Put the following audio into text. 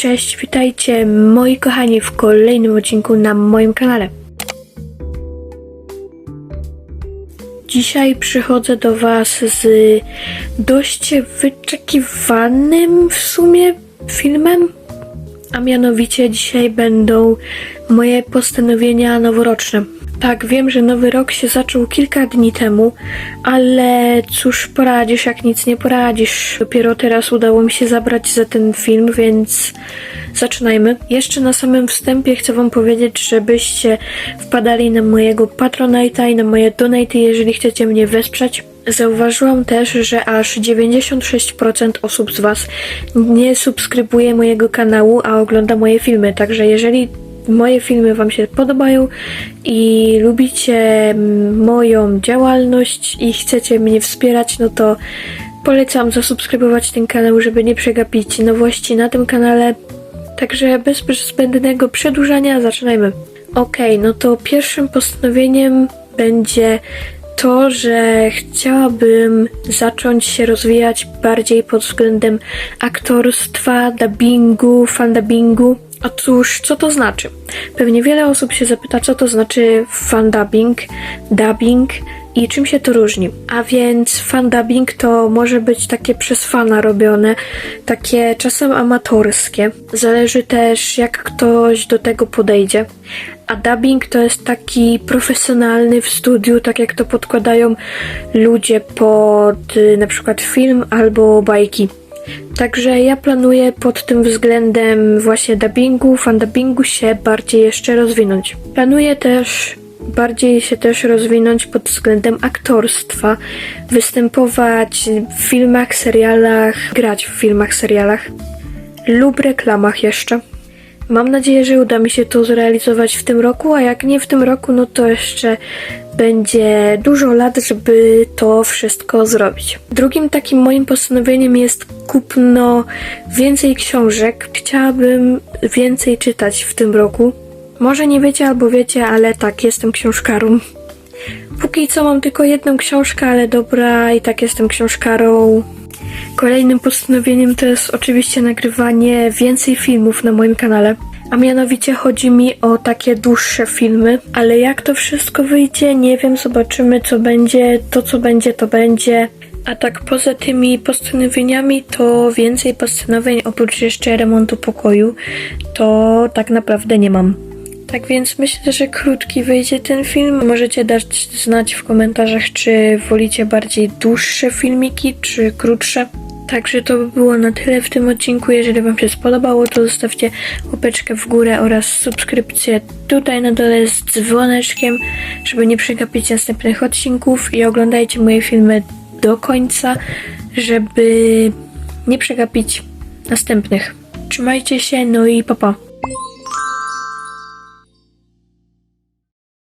cześć, witajcie moi kochani w kolejnym odcinku na moim kanale. Dzisiaj przychodzę do Was z dość wyczekiwanym w sumie filmem, a mianowicie dzisiaj będą moje postanowienia noworoczne. Tak, wiem, że nowy rok się zaczął kilka dni temu, ale cóż poradzisz, jak nic nie poradzisz. Dopiero teraz udało mi się zabrać za ten film, więc zaczynajmy. Jeszcze na samym wstępie chcę Wam powiedzieć, żebyście wpadali na mojego Patronite'a i na moje donaty, jeżeli chcecie mnie wesprzeć. Zauważyłam też, że aż 96% osób z Was nie subskrybuje mojego kanału, a ogląda moje filmy. Także jeżeli moje filmy Wam się podobają i lubicie mm, moją działalność i chcecie mnie wspierać, no to polecam zasubskrybować ten kanał, żeby nie przegapić nowości na tym kanale. Także bez zbędnego przedłużania zaczynajmy. Okej, no to pierwszym postanowieniem będzie to, że chciałabym zacząć się rozwijać bardziej pod względem aktorstwa, dubbingu, fandubbingu. Otóż, co to znaczy? Pewnie wiele osób się zapyta, co to znaczy fandubbing, dubbing i czym się to różni. A więc fandubbing to może być takie przez fana robione, takie czasem amatorskie. Zależy też, jak ktoś do tego podejdzie. A dubbing to jest taki profesjonalny w studiu, tak jak to podkładają ludzie pod y, na przykład film albo bajki. Także ja planuję pod tym względem właśnie dubbingu, fandubbingu się bardziej jeszcze rozwinąć. Planuję też bardziej się też rozwinąć pod względem aktorstwa, występować w filmach, serialach, grać w filmach, serialach lub reklamach jeszcze. Mam nadzieję, że uda mi się to zrealizować w tym roku, a jak nie w tym roku, no to jeszcze będzie dużo lat, żeby to wszystko zrobić. Drugim takim moim postanowieniem jest kupno więcej książek. Chciałabym więcej czytać w tym roku. Może nie wiecie albo wiecie, ale tak, jestem książkarą. Póki co mam tylko jedną książkę, ale dobra, i tak jestem książkarą. Kolejnym postanowieniem to jest oczywiście nagrywanie więcej filmów na moim kanale. A mianowicie chodzi mi o takie dłuższe filmy, ale jak to wszystko wyjdzie, nie wiem, zobaczymy co będzie, to co będzie, to będzie. A tak poza tymi postanowieniami, to więcej postanowień oprócz jeszcze remontu pokoju, to tak naprawdę nie mam. Tak więc myślę, że krótki wyjdzie ten film. Możecie dać znać w komentarzach, czy wolicie bardziej dłuższe filmiki, czy krótsze. Także to by było na tyle w tym odcinku. Jeżeli Wam się spodobało, to zostawcie łapeczkę w górę oraz subskrypcję tutaj na dole z dzwoneczkiem, żeby nie przegapić następnych odcinków i oglądajcie moje filmy do końca, żeby nie przegapić następnych. Trzymajcie się, no i papa. Pa.